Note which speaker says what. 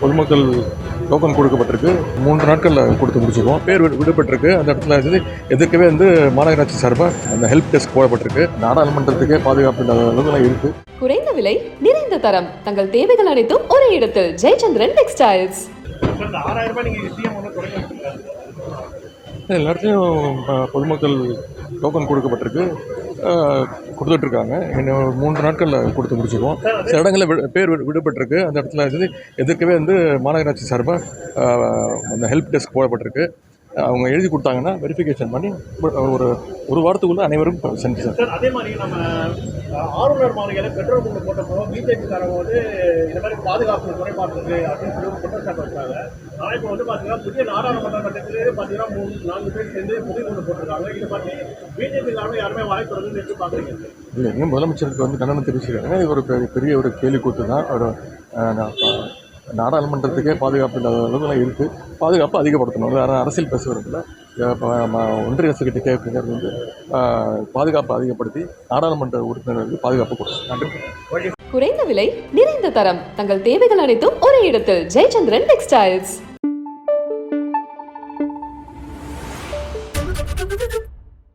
Speaker 1: பொதுமக்கள் டோக்கன் கொடுக்கப்பட்டிருக்கு. மூன்று நாட்களில் கொடுத்து முடிச்சிருக்கோம் பேர் விடு- விடுபட்டிருக்கு அந்த இடத்துல வந்து எதிர்க்கவே வந்து மாநகராட்சி சார்பாக அந்த ஹெல்ப் டெஸ்க் போடப்பட்டிருக்கு. நாடாளுமன்றத்துக்கே பாதுகாப்பு அளவுக்குலாம் இருக்குது
Speaker 2: குறைந்த விலை நிறைந்த தரம். தங்கள் தேவைகள் அனைத்தும் ஒரே இடத்தில். ஜெயச்சந்திரன் டெக்ஸ்டைல்ஸ்.
Speaker 1: எல்லா இடத்துலையும் பொதுமக்கள் டோக்கன் கொடுக்கப்பட்டிருக்கு. கொடுத்துட்ருக்காங்க. இன்னும் மூன்று நாட்களில் கொடுத்து முடிச்சிருவோம். சில இடங்களில் விடு- பேர் விடு- விடுபட்டிருக்கு அந்த இடத்துல வந்து எதிர்க்கவே வந்து மாநகராட்சி சார்பாக அந்த ஹெல்ப் டெஸ்க் போடப்பட்டிருக்கு. அவங்க எழுதி கொடுத்தாங்கன்னா வெரிஃபிகேஷன் பண்ணி ஒரு ஒரு வாரத்துக்குள்ளே அனைவரும் சென்று சார்
Speaker 3: அதே மாதிரி நம்ம ஆளுநர் மாளிகையில் பெட்ரோல் பங்க் போட்டப்போ பிஜேபி காரங்க வந்து இந்த மாதிரி பாதுகாப்பு குறைபாடு அப்படின்னு சொல்லி குற்றச்சாட்டு வச்சாங்க. ஆனால் இப்போ வந்து பார்த்தீங்கன்னா புதிய நாடாளுமன்ற கட்டத்திலே பார்த்தீங்கன்னா மூணு நான்கு பேர் சேர்ந்து புதிய ஒன்று போட்டிருக்காங்க. இதை பற்றி பிஜேபி காரங்க யாருமே வாய்ப்பு வருதுன்னு எப்படி பார்க்குறீங்க?
Speaker 1: இல்லை எங்கள் முதலமைச்சருக்கு வந்து கண்டனம் தெரிவிச்சிருக்காங்க இது ஒரு பெரிய- ஒரு கேலி கூத்து தான் ஒரு நாடாளுமன்றத்துக்கே பாதுகாப்பு இல்லாத அளவுக்குலாம் இருக்குது பாதுகாப்பு அதிகப்படுத்தணும். வேறு அரசியல் பேசுகிறதுல ஒன்றிய அரசுக்கிட்ட கேட்குறது வந்து பாதுகாப்பு அதிகப்படுத்தி நாடாளுமன்ற உறுப்பினர்களுக்கு பாதுகாப்பு கொடுக்கும் நன்றி.
Speaker 2: குறைந்த விலை நிறைந்த தரம். தங்கள் தேவைகள் அனைத்தும் ஒரே இடத்தில். ஜெயச்சந்திரன் டெக்ஸ்டைல்ஸ்.